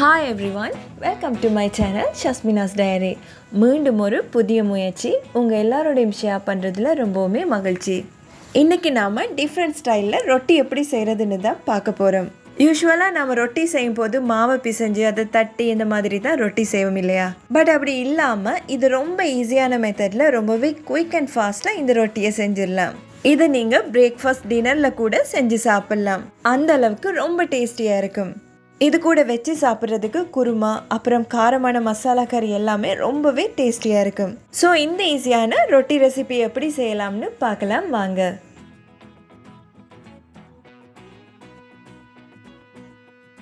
Hi everyone welcome to my channel Shasmina's diary மீண்டும் ஒரு புதிய முயற்சி உங்கள் எல்லாரோடையும் ஷேர் பண்ணுறதுல ரொம்பவுமே மகிழ்ச்சி. இன்றைக்கி நாம் டிஃப்ரெண்ட் ஸ்டைலில் ரொட்டி எப்படி செய்கிறதுன்னு தான் பார்க்க போகிறோம் யூஸ்வலாக நம்ம ரொட்டி செய்யும் போது மாவை பிசைஞ்சு அதை தட்டி இந்த மாதிரி தான் ரொட்டி செய்வோம் இல்லையா? பட் அப்படி இல்லாமல் இது ரொம்ப ஈஸியான மெத்தடில் ரொம்பவே குயிக் அண்ட் ஃபாஸ்ட்டாக இந்த ரொட்டியை செஞ்சிடலாம். இதை நீங்கள் பிரேக்ஃபாஸ்ட் டின்னரில் கூட செஞ்சு சாப்பிட்லாம். அந்த அளவுக்கு ரொம்ப டேஸ்டியாக இருக்கும். இது கூட வச்சு சாப்பிட்றதுக்கு குருமா அப்புறம் காரமான மசாலா கறி எல்லாமே ரொம்பவே டேஸ்டியாக இருக்கும் ஸோ இந்த ஈஸியான ரொட்டி ரெசிபி எப்படி செய்யலாம்னு பார்க்கலாம் வாங்க.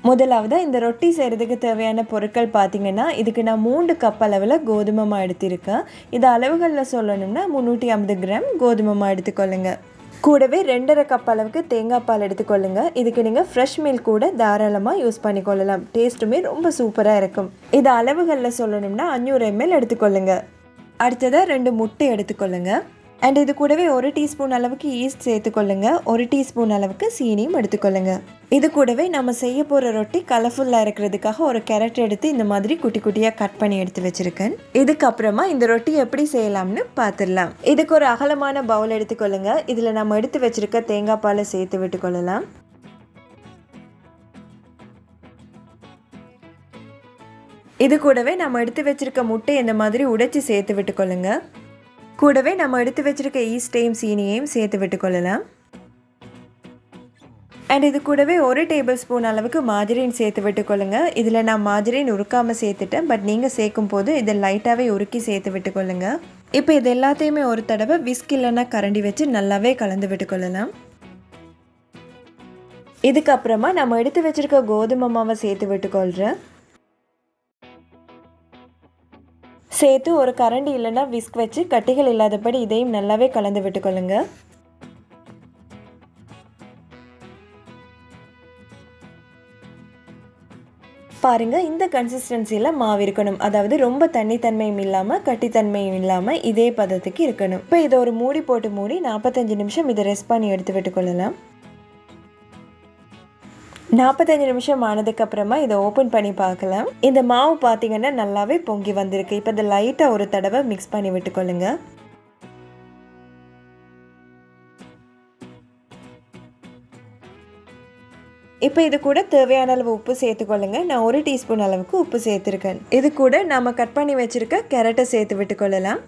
முதலாவது இந்த ரொட்டி செய்கிறதுக்கு தேவையான பொருட்கள் பார்த்தீங்கன்னா இதுக்கு நான் மூன்று கப் அளவில் கோதுமை எடுத்திருக்கேன். இது அளவுகளில் சொல்லணும்னா முந்நூற்றி ஐம்பது கிராம் கோதுமை எடுத்துக்கொள்ளுங்கள் எடுத்துக்கொள்ளுங்க. கூடவே ரெண்டரை கப் அளவுக்கு தேங்காய் பால் எடுத்துக்கொள்ளுங்க. இதுக்கு நீங்கள் ஃப்ரெஷ் மில்க் கூட தாராளமாக யூஸ் பண்ணிக்கொள்ளலாம். டேஸ்ட்டுமே ரொம்ப சூப்பராக இருக்கும். இது அளவுகளில் சொல்லணும்னா அஞ்சூறு எம்எல் எடுத்துக்கொள்ளுங்க. அடுத்ததாக ரெண்டு முட்டை எடுத்துக்கொள்ளுங்கள் அண்ட் இது கூடவே ஒரு டீஸ்பூன் அளவுக்கு ஈஸ்ட் சேர்த்துக்கொள்ளுங்க. ஒரு டீஸ்பூன் அளவுக்கு சீனியும் எடுத்துக்கொள்ளுங்க. இது கூடவே நம்ம செய்ய போகிற ரொட்டி கலர்ஃபுல்லாக இருக்கிறதுக்காக ஒரு கேரட் எடுத்து இந்த மாதிரி குட்டி குட்டியாக கட் பண்ணி எடுத்து வச்சுருக்கேன். இதுக்கப்புறமா இந்த ரொட்டி எப்படி செய்யலாம்னு பார்த்துடலாம் இதுக்கு ஒரு அகலமான பவுல் எடுத்துக்கொள்ளுங்க. இதில் நம்ம எடுத்து வச்சுருக்க தேங்காய் பாலை சேர்த்து விட்டுக்கொள்ளலாம். இது கூடவே நம்ம எடுத்து வச்சிருக்க முட்டை இந்த மாதிரி உடைச்சி சேர்த்து விட்டுக்கொள்ளுங்க. கூடவே நம்ம எடுத்து வச்சிருக்க ஈஸ்டையும் சீனியையும் சேர்த்து விட்டுக்கொள்ளலாம் அண்ட் இது கூடவே ஒரு டேபிள் ஸ்பூன் அளவுக்கு மாஜரின் சேர்த்து விட்டுக்கொள்ளுங்க இதில் நான் மாஜரின் உருக்காமல் சேர்த்துட்டேன். பட் நீங்கள் சேர்க்கும் போது இதை லைட்டாகவே உருக்கி சேர்த்து விட்டுக்கொள்ளுங்க இப்போ இது எல்லாத்தையுமே ஒரு தடவை விஸ்க் இல்லைன்னா கரண்டி வச்சு நல்லாவே கலந்து விட்டுக்கொள்ளலாம் இதுக்கப்புறமா நம்ம எடுத்து வச்சிருக்க கோதுமை மாவை சேர்த்து விட்டுக்கொள்கிறேன் சேர்த்து ஒரு கரண்டி இல்லைன்னா விஸ்க் வச்சு கட்டிகள் இல்லாதபடி இதையும் நல்லாவே கலந்து விட்டுக்கொள்ளுங்க. பாருங்க இந்த கன்சிஸ்டன்சியில் மாவு இருக்கணும். அதாவது ரொம்ப தண்ணித்தன்மையும் இல்லாமல் கட்டித்தன்மையும் இல்லாமல் இதே பதத்துக்கு இருக்கணும். இப்போ இதை ஒரு மூடி போட்டு மூடி நாற்பத்தஞ்சு நிமிஷம் இதை ரெஸ்ட் பண்ணி எடுத்து விட்டுக்கொள்ளலாம். நாற்பத்தஞ்சு நிமிஷம் ஆனதுக்கப்புறமா இதை ஓப்பன் பண்ணி பார்க்கலாம். இந்த மாவு பார்த்தீங்கன்னா நல்லாவே பொங்கி வந்திருக்கு. இப்போ இதை லைட்டாக ஒரு தடவை மிக்ஸ் பண்ணி விட்டுக்கொள்ளுங்க. இப்போ இது கூட தேவையான அளவு உப்பு சேர்த்துக்கொள்ளுங்க. நான் ஒரு டீஸ்பூன் அளவுக்கு உப்பு சேர்த்துருக்கேன். இது கூட நம்ம கட் பண்ணி வச்சுருக்க கேரட்டை சேர்த்து விட்டுக்கொள்ளலாம்.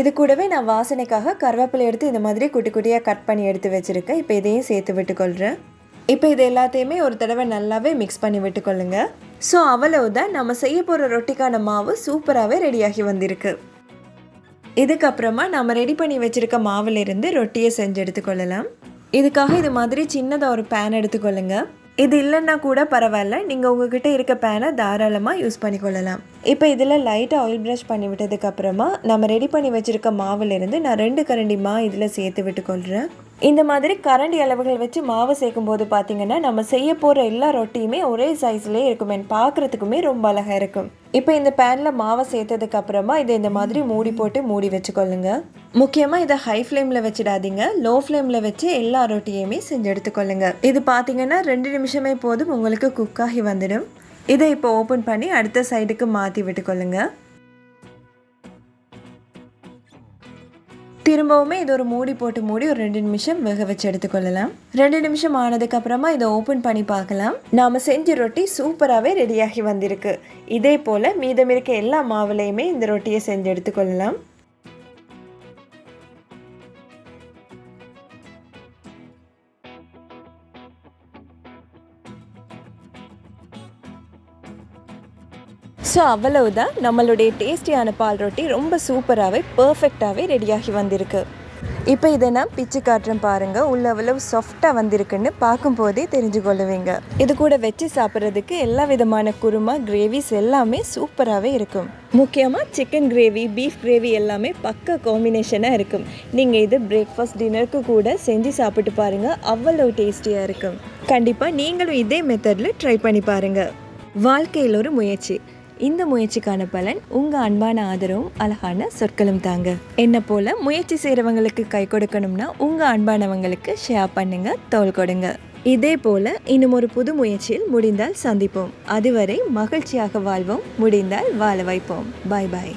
இது கூடவே நான் வாசனைக்காக கருவேப்பிலை எடுத்து இந்த மாதிரி குட்டி குட்டியாக கட் பண்ணி எடுத்து வச்சுருக்கேன். இப்போ இதையும் சேர்த்து விட்டுக்கொள்கிறேன் இப்போ இது எல்லாத்தையுமே ஒரு தடவை நல்லாவே மிக்ஸ் பண்ணி விட்டுக்கொள்ளுங்க. ஸோ அவ்வளவுதான் நம்ம செய்ய போகிற ரொட்டிக்கான மாவு சூப்பராகவே ரெடியாகி வந்திருக்கு. இதுக்கப்புறமா நம்ம ரெடி பண்ணி வச்சுருக்க மாவுலேருந்து ரொட்டியை செஞ்சு எடுத்துக்கொள்ளலாம். இதுக்காக இது மாதிரி சின்னதாக ஒரு பேன் எடுத்துக்கொள்ளுங்க. இது இல்லைன்னா கூட பரவாயில்ல நீங்கள் உங்ககிட்ட இருக்க பேனை தாராளமாக யூஸ் பண்ணிக்கொள்ளலாம். இப்போ இதில் லைட்டாக ஆயில் ப்ரஷ் பண்ணி விட்டதுக்கப்புறமா நம்ம ரெடி பண்ணி வச்சுருக்க மாவுலேருந்து நான் ரெண்டு கரண்டி மா இதில் சேர்த்து விட்டுக்கொள்கிறேன் இந்த மாதிரி கரண்டி அளவுகள் வச்சு மாவு சேர்க்கும் போது பார்த்தீங்கன்னா நம்ம செய்ய போகிற எல்லா ரொட்டியுமே ஒரே சைஸ்லேயே இருக்குமே. பார்க்குறதுக்குமே ரொம்ப அழகாக இருக்கும். இப்போ இந்த பேனில் மாவை சேர்த்ததுக்கு அப்புறமா இதை இந்த மாதிரி மூடி போட்டு மூடி வச்சுக்கொள்ளுங்க. முக்கியமாக இதை ஹை ஃப்ளேமில் வச்சிடாதீங்க. லோ ஃப்ளேமில் வச்சு எல்லா ரொட்டியுமே செஞ்சு எடுத்துக்கொள்ளுங்க. இது பார்த்தீங்கன்னா ரெண்டு நிமிஷமே போதும் உங்களுக்கு குக்காகி வந்துடும். இதை இப்போ ஓப்பன் பண்ணி அடுத்த சைடுக்கு மாற்றி விட்டுக்கொள்ளுங்கள் திரும்பவுமே இது ஒரு மூடி போட்டு மூடி ஒரு ரெண்டு நிமிஷம் வேக வச்சு எடுத்துக்கொள்ளலாம். ரெண்டு நிமிஷம் ஆனதுக்கு அப்புறமா இதை ஓப்பன் பண்ணி பார்க்கலாம். நாம செஞ்ச ரொட்டி சூப்பராகவே ரெடியாகி வந்திருக்கு. இதே போல் மீதம் இருக்க எல்லா மாவுலையுமே இந்த ரொட்டியை செஞ்சு எடுத்துக்கொள்ளலாம். ஸோ அவ்வளவுதான். நம்மளுடைய டேஸ்டியான பால் ரொட்டி ரொம்ப சூப்பராகவே பர்ஃபெக்டாகவே ரெடியாகி வந்திருக்கு. இப்போ இதை நான் பிச்சு காட்டுறேன் பாருங்கள் உள்ள அவ்வளவு சாஃப்டாக வந்திருக்குன்னு பார்க்கும்போதே தெரிஞ்சு கொள்ளுவீங்க. இது கூட வச்சு சாப்பிட்றதுக்கு எல்லா விதமான குருமா கிரேவிஸ் எல்லாமே சூப்பராகவே இருக்கும். முக்கியமாக சிக்கன் கிரேவி பீஃப் கிரேவி எல்லாமே பக்க காம்பினேஷனாக இருக்கும். நீங்கள் இது பிரேக்ஃபாஸ்ட் டின்னருக்கு கூட செஞ்சு சாப்பிட்டு பாருங்கள் அவ்வளோ டேஸ்டியாக இருக்கும். கண்டிப்பாக நீங்களும் இதே மெத்தடில் ட்ரை பண்ணி பாருங்கள் வாழ்க்கையில் ஒரு முயற்சி. இந்த முயற்சிக்கான பலன் உங்கள் அன்பான ஆதரவும் அழகான சொற்களும் தாங்க. என்ன போல் முயற்சி செய்கிறவங்களுக்கு கை கொடுக்கணும்னா உங்கள் அன்பானவங்களுக்கு ஷேர் பண்ணுங்க தோல் கொடுங்க. இதே போல இன்னும் ஒரு புது முயற்சியில் முடிந்தால் சந்திப்போம். அதுவரை மகிழ்ச்சியாக வாழ்வோம் முடிந்தால் வாழ வைப்போம். பாய் பாய்